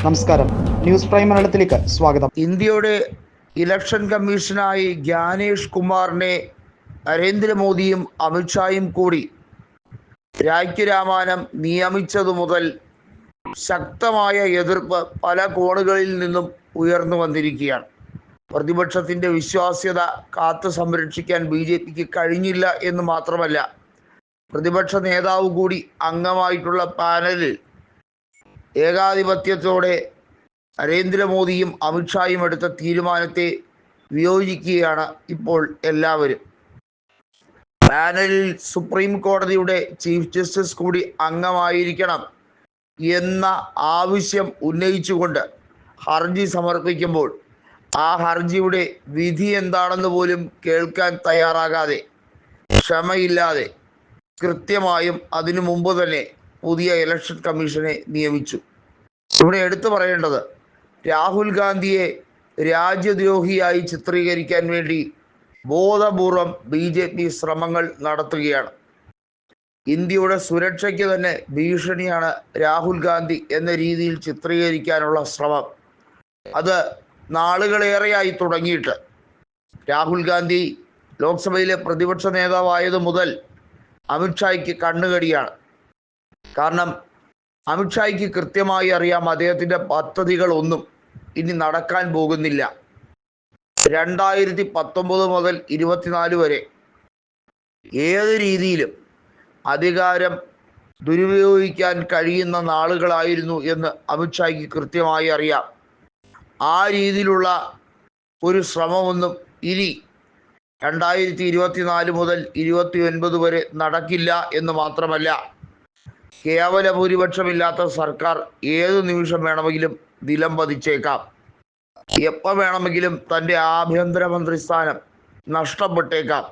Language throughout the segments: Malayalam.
നമസ്കാരം. ന്യൂസ് പ്രൈം മലയാളത്തിലേക്ക് സ്വാഗതം. ഇന്ത്യയുടെ ഇലക്ഷൻ കമ്മീഷനായി ജ്ഞാനേഷ് കുമാറിനെ നരേന്ദ്രമോദിയും അമിത്ഷായും കൂടി രാജ്യരാമാനം നിയമിച്ചതു മുതൽ ശക്തമായ എതിർപ്പ് പല കോണുകളിൽ നിന്നും ഉയർന്നു വന്നിരിക്കുകയാണ്. പ്രതിപക്ഷത്തിന്റെ വിശ്വാസ്യത കാത്തു സംരക്ഷിക്കാൻ ബി ജെ പിക്ക് കഴിഞ്ഞില്ല എന്ന് മാത്രമല്ല പ്രതിപക്ഷ നേതാവ് കൂടി അംഗമായിട്ടുള്ള പാനലിൽ ഏകാധിപത്യത്തോടെ നരേന്ദ്രമോദിയും അമിത്ഷായും എടുത്ത തീരുമാനത്തെ വിയോജിക്കുകയാണ് ഇപ്പോൾ എല്ലാവരും. പാനലിൽ സുപ്രീം കോടതിയുടെ ചീഫ് ജസ്റ്റിസ് കൂടി അംഗമായിരിക്കണം എന്ന ആവശ്യം ഉന്നയിച്ചുകൊണ്ട് ഹർജി സമർപ്പിക്കുമ്പോൾ ആ ഹർജിയുടെ വിധി എന്താണെന്ന് പോലും കേൾക്കാൻ തയ്യാറാകാതെ ക്ഷമയില്ലാതെ കൃത്യമായും അതിനു മുമ്പ് തന്നെ പുതിയ ഇലക്ഷൻ കമ്മീഷനെ നിയമിച്ചു. ഇവിടെ എടുത്തു പറയേണ്ടത് രാഹുൽ ഗാന്ധിയെ രാജ്യദ്രോഹിയായി ചിത്രീകരിക്കാൻ വേണ്ടി ബോധപൂർവം ബി ജെ പി ശ്രമങ്ങൾ നടത്തുകയാണ്. ഇന്ത്യയുടെ സുരക്ഷയ്ക്ക് തന്നെ ഭീഷണിയാണ് രാഹുൽ ഗാന്ധി എന്ന രീതിയിൽ ചിത്രീകരിക്കാനുള്ള ശ്രമം. അത് നാളുകളേറെയായി തുടങ്ങിയിട്ട്. രാഹുൽ ഗാന്ധി ലോക്സഭയിലെ പ്രതിപക്ഷ നേതാവായത് മുതൽ അമിത്ഷായ്ക്ക് കണ്ണുകടിയാണ്. കാരണം അമിത്ഷായ്ക്ക് കൃത്യമായി അറിയാം അദ്ദേഹത്തിന്റെ പദ്ധതികളൊന്നും ഇനി നടക്കാൻ പോകുന്നില്ല. രണ്ടായിരത്തി പത്തൊമ്പത് മുതൽ ഇരുപത്തിനാല് വരെ ഏത് രീതിയിലും അധികാരം ദുരുപയോഗിക്കാൻ കഴിയുന്ന നാളുകളായിരുന്നു എന്ന് അമിത്ഷായ്ക്ക് കൃത്യമായി അറിയാം. ആ രീതിയിലുള്ള ഒരു ശ്രമമൊന്നും ഇനി രണ്ടായിരത്തി ഇരുപത്തിനാല് മുതൽ ഇരുപത്തി ഒൻപത് വരെ നടക്കില്ല എന്ന് മാത്രമല്ല. കേവല ഭൂരിപക്ഷമില്ലാത്ത സർക്കാർ ഏത് നിമിഷം വേണമെങ്കിലും നിലം പതിച്ചേക്കാം? എപ്പോൾ വേണമെങ്കിലും തന്റെ ആഭ്യന്തരമന്ത്രി സ്ഥാനം നഷ്ടപ്പെട്ടേക്കാം.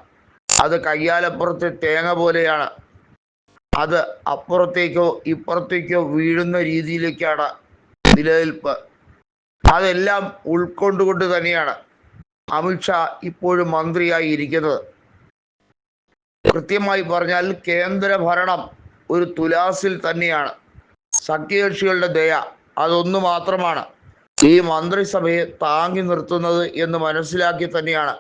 അത് കയ്യാലപ്പുറത്തെ തേങ്ങ പോലെയാണ്. അത് അപ്പുറത്തേക്കോ ഇപ്പുറത്തേക്കോ വീഴുന്ന രീതിയിലേക്കാണ് നിലനിൽപ്പ്. അതെല്ലാം ഉൾക്കൊണ്ടുകൊണ്ട് തന്നെയാണ് അമിത്ഷാ ഇപ്പോഴും മന്ത്രിയായി ഇരിക്കുന്നത്. കൃത്യമായി പറഞ്ഞാൽ കേന്ദ്ര ഭരണം ഒരു തുലാസിൽ തന്നെയാണ്. സഖ്യകക്ഷികളുടെ ദയ അതൊന്നു മാത്രമാണ്. ഈ മന്ത്രിസഭയെ താങ്ങി നിർത്തുന്നത് എന്ന് മനസ്സിലാക്കി തന്നെയാണ്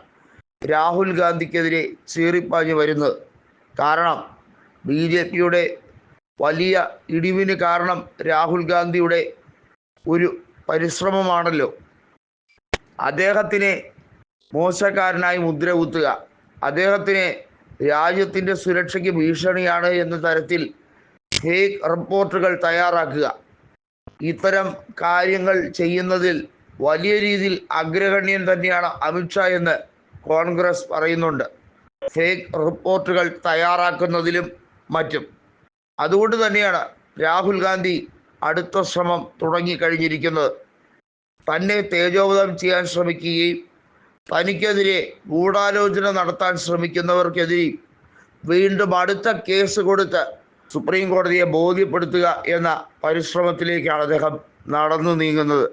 രാഹുൽ ഗാന്ധിക്കെതിരെ ചീറിപ്പാഞ്ഞു വരുന്നത്. കാരണം ബി ജെ പിയുടെ വലിയ ഇടിവിന് കാരണം രാഹുൽ ഗാന്ധിയുടെ ഒരു പരിശ്രമമാണല്ലോ. അദ്ദേഹത്തിനെ മോശക്കാരനായി മുദ്ര കുത്തുക അദ്ദേഹത്തിനെ രാജ്യത്തിന്റെ സുരക്ഷയ്ക്ക് ഭീഷണിയാണ് എന്ന തരത്തിൽ ഫേക്ക് റിപ്പോർട്ടുകൾ തയ്യാറാക്കുക. ഇത്തരം കാര്യങ്ങൾ ചെയ്യുന്നതിൽ വലിയ രീതിയിൽ അഗ്രഗണ്യൻ തന്നെയാണ് അമിത്ഷാ എന്ന് കോൺഗ്രസ് പറയുന്നുണ്ട്. ഫേക്ക് റിപ്പോർട്ടുകൾ തയ്യാറാക്കുന്നതിലും മറ്റും. അതുകൊണ്ട് തന്നെയാണ് രാഹുൽ ഗാന്ധി അടുത്ത ശ്രമം തുടങ്ങിക്കഴിഞ്ഞിരിക്കുന്നത് തന്നെ തേജോവധം ചെയ്യാൻ ശ്രമിക്കുകയും തനിക്കെതിരെ ഗൂഢാലോചന നടത്താൻ ശ്രമിക്കുന്നവർക്കെതിരെ വീണ്ടും അടുത്ത കേസ് കൊടുത്ത് സുപ്രീം കോടതിയെ ബോധ്യപ്പെടുത്തുക എന്ന പരിശ്രമത്തിലേക്കാണ് അദ്ദേഹം നടന്നു നീങ്ങുന്നത്.